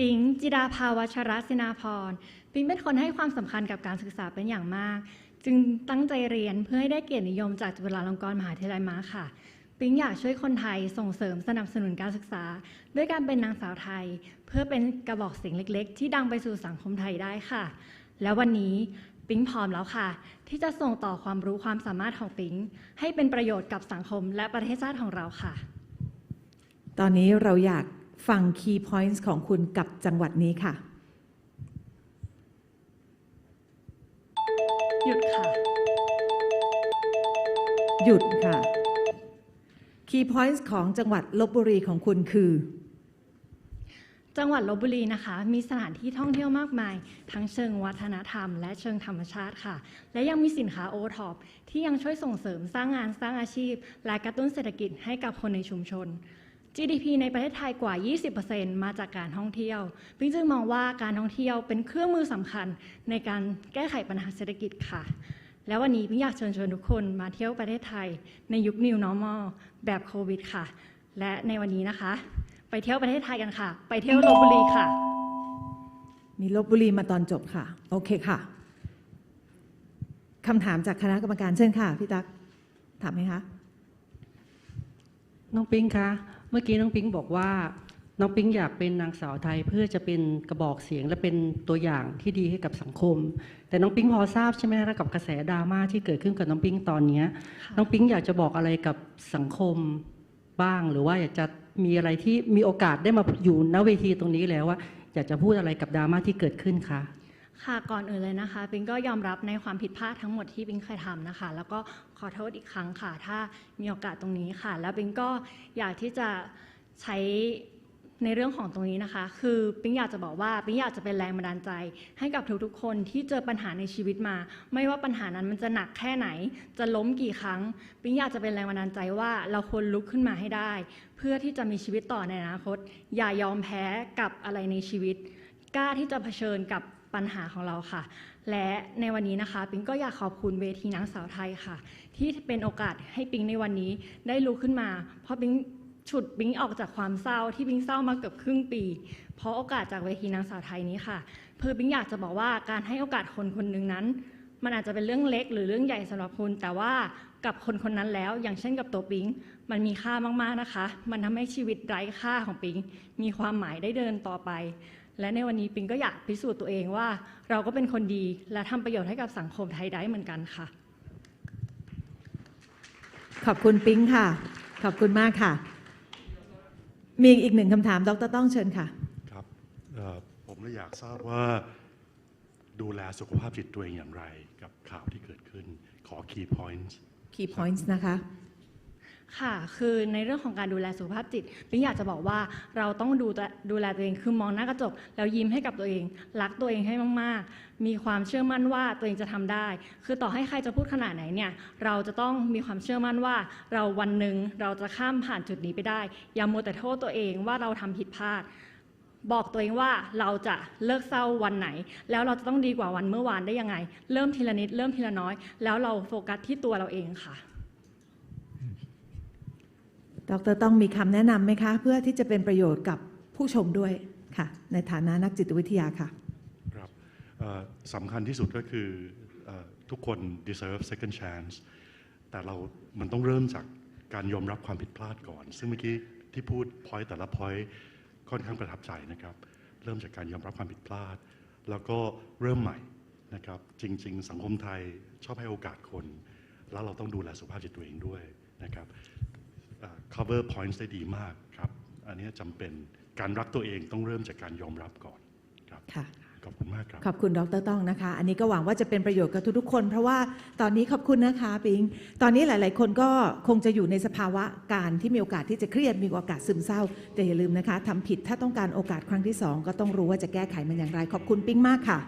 ปิงจิดาภาวัชรศินาพร ปิงเป็นคนให้ความสำคัญกับการศึกษาเป็นอย่างมาก จึงตั้งใจเรียนเพื่อให้ได้เกียรตินิยมจากจุฬาลงกรณ์มหาวิทยาลัยมาค่ะ ปิงอยากช่วยคนไทยส่งเสริมสนับสนุนการศึกษา ด้วยการเป็นนางสาวไทย เพื่อเป็นกระบอกเสียงเล็ก ๆ ที่ดังไปสู่สังคมไทยได้ค่ะ แล้ววันนี้ปิงพร้อมแล้วค่ะ ที่จะส่งต่อความรู้ความสามารถของปิงให้เป็นประโยชน์กับสังคมและประเทศชาติของเราค่ะ ตอนนี้เราอยาก ฟัง key points ของคุณกับจังหวัดนี้ค่ะ หยุดค่ะ หยุดค่ะ key points ของจังหวัดลบบุรีของคุณคือ จังหวัดลบบุรีนะคะ มีสถานที่ท่องเที่ยวมากมาย ทั้งเชิงวัฒนธรรม และเชิงธรรมชาติค่ะ และยังมีสินค้าโอท็อปที่ยังช่วยส่งเสริมสร้างงานสร้างอาชีพ และกระตุ้นเศรษฐกิจให้กับคนในชุมชน GDP ในประเทศไทยกว่า 20%มาจากการท่องเที่ยวปิงจึงมองว่าการท่องเที่ยวเป็นเครื่องมือสำคัญในการแก้ไขปัญหาเศรษฐกิจค่ะ แล้ววันนี้ปิงอยากเชิญชวนทุกคนมาเที่ยวประเทศไทย ในยุค New Normal แบบโควิดค่ะ และในวันนี้นะคะ ไปเที่ยวประเทศไทยกันค่ะ ไปเที่ยวลบบุรีค่ะ มีลบบุรีมาตอนจบค่ะ โอเคค่ะคำถามจากคณะกรรมการเชิญค่ะพี่ตั๊กถามไหมคะ น้องปิ๊งคะ เมื่อกี้น้องปิ๊งบอกว่า น้องปิ๊งอยากเป็นนางสาวไทยเพื่อจะเป็นกระบอกเสียงและเป็นตัวอย่างที่ดีให้กับสังคม แต่น้องปิ๊งพอทราบใช่ไหมคะกับกระแสดราม่าที่เกิดขึ้นกับน้องปิ๊งตอนเนี้ยน้องปิ๊งอยากจะบอกอะไรกับสังคมบ้าง หรือว่าอยากจะมีอะไรที่มีโอกาสได้มาอยู่ณเวทีตรงนี้แล้วว่าอยากจะพูดอะไรกับดราม่าที่เกิดขึ้นคะ ค่ะก่อนอื่นเลยนะคะปิงก็ยอมรับในความผิดพลาดทั้งหมดที่ปิงเคยทำนะคะ แล้วก็ขอโทษอีกครั้งค่ะ ถ้ามีโอกาสตรงนี้ค่ะ แล้วปิงก็อยากที่จะใช้ในเรื่องของตรงนี้นะคะ คือปิงอยากจะบอกว่าปิงอยากจะเป็นแรงบันดาลใจ ให้กับทุกๆคนที่เจอปัญหาในชีวิตมา ไม่ว่าปัญหานั้นมันจะหนักแค่ไหน จะล้มกี่ครั้ง ปิงอยากจะเป็นแรงบันดาลใจว่าเราควรลุกขึ้นมาให้ได้ เพื่อที่จะมีชีวิตต่อในอนาคต อย่ายอมแพ้กับอะไรในชีวิต กล้าที่จะเผชิญกับ ปัญหาของเราค่ะ และในวันนี้นะคะ ปิงก็อยากขอบคุณเวทีนางสาวไทยค่ะ ที่เป็นโอกาสให้ปิงในวันนี้ได้ลุกขึ้นมา เพราะปิงฉุดปิงออกจากความเศร้าที่ปิงเศร้ามาเกือบครึ่งปี เพราะโอกาสจากเวทีนางสาวไทยนี้ค่ะเพื่อปิงอยากจะบอกว่าการให้โอกาสคนคนหนึ่งนั้น มันอาจจะเป็นเรื่องเล็กหรือเรื่องใหญ่สำหรับคุณ แต่ว่ากับคนคนนั้นแล้ว อย่างเช่นกับตัวปิง มันมีค่ามากๆนะคะ มันทำให้ชีวิตไร้ค่าของปิง มีความหมายได้เดินต่อไป และในวันนี้ปิงก็อยากพิสูจน์ตัวเองว่า เราก็เป็นคนดีและทำประโยชน์ให้กับสังคมไทยได้เหมือนกันค่ะ ขอบคุณปิ๊งค่ะ ขอบคุณมากค่ะ มีอีกหนึ่งคำถาม ดรต้องเชิญค่ะ ครับเอ่อผมเลยอยากทราบว่าดูแลสุขภาพจิตตัวเองอย่างไรกับข่าวที่เกิดขึ้นขอ key points key points นะคะ ค่ะ คือในเรื่องของการดูแลสุขภาพจิตปิงอยากจะบอกว่าเราต้องดูดูแลตัวเอง คือมองหน้ากระจก แล้วยิ้มให้กับตัวเอง รักตัวเองให้มาก ๆ มีความเชื่อมั่นว่าตัวเองจะทำได้ คือต่อให้ใครจะพูดขนาดไหนเนี่ย เราจะต้องมีความเชื่อมั่นว่า เราวันหนึ่งเราจะข้ามผ่านจุดนี้ไปได้ อย่ามัวแต่โทษตัวเองว่าเราทำผิดพลาด บอกตัวเองว่าเราจะเลิกเศร้าวันไหน แล้วเราจะต้องดีกว่าวันเมื่อวานได้ยังไง เริ่มทีละนิด เริ่มทีละน้อย แล้วเราโฟกัสที่ตัวเราเองค่ะ ดรต้องมีคำแนะนำไหมคะ เพื่อที่จะเป็นประโยชน์กับผู้ชมด้วยค่ะ ในฐานะนักจิตวิทยาค่ะครับสำคัญที่สุดก็คืออทุกคน deserve second chance แต่เรา มันต้องเริ่มจากการยอมรับความผิดพลาดก่อน ซึ่งเมื่อกี้ที่พูด point แต่ละ point ค่อนข้างประทับใจนะครับ เริ่มจากการยอมรับความผิดพลาด แล้วก็เริ่มใหม่นะครับ จริง ๆ สังคมไทยชอบให้โอกาสคน แล้วเราต้องดูแลสุขภาพจิตตัวเองด้วยนะครับ cover points ได้ดีมากครับ อันนี้จำเป็นการรักตัวเองต้องเริ่มจากการยอมรับก่อนครับค่ะขอบคุณมากครับ ขอบคุณดรต้องนะคะ อันนี้ก็หวังว่าจะเป็นประโยชน์กับทุกๆคน เพราะว่าตอนนี้ขอบคุณนะคะปิง ตอนนี้หลาย ๆ คนก็คงจะอยู่ในสภาวะการที่มีโอกาสที่จะเครียดมีโอกาสซึมเศร้า แต่อย่าลืมนะคะทำผิดถ้าต้องการโอกาสครั้งที่สองก็ต้องรู้ว่าจะแก้ไขมันอย่างไร ขอบคุณปิงมากค่ะ